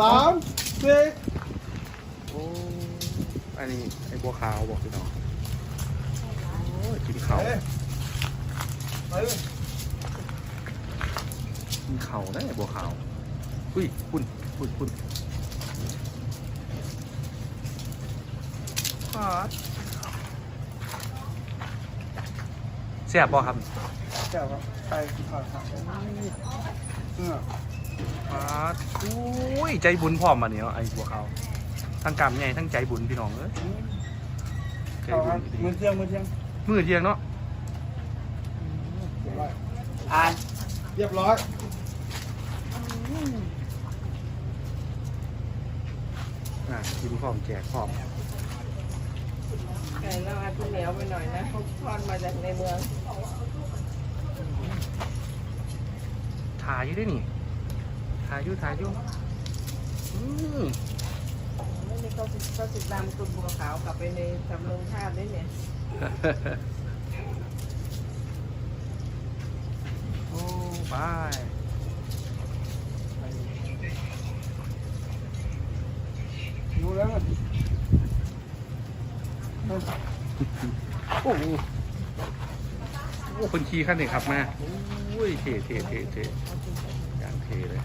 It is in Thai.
สามสี่โอ้อันนี้ไอ้บัวขาวบอกพี่น้องโอ้ยกินเขาไปเลยไปเลยกินเขาได้ไอ้บัวขาวอุ้ยคุณคุณคุณปาดเสียบบ่ครับแก้วครับไปผ่าผ่าเนื้อ ปาดอุ้ยใจบุญพร้อมมาเนี่ยไอ้บัวขาวทั้งกรรมใหญ่ทั้งใจบุญพี่น้องเอ้ยใจเอาคบุรับญดีมือเที่ยงมือเที่ยงมือเที่ยงเนาะเรียบร้อยอ่านเรียบร้อยอะกินพร้อมแจกพร้อมไก่เราอาจจะเหนียวไปหน่อยนะเขาทอดมาจากในเมืองถ่ายอยู่ด้วยนี่ ถ่ายอยู่ถ่ายอยู่อืมไม่นี่เขาสิเขาสิดำตุนบัวขาวกลับไปในสำเริงชาติได้เนี่ยโอ้ไปดูแล้วมันโอ้โหโอ้คนขี่ขั้นหนึ่งขับมาโอ้ยเท่เท่เท่เท่อย่างเท่เลย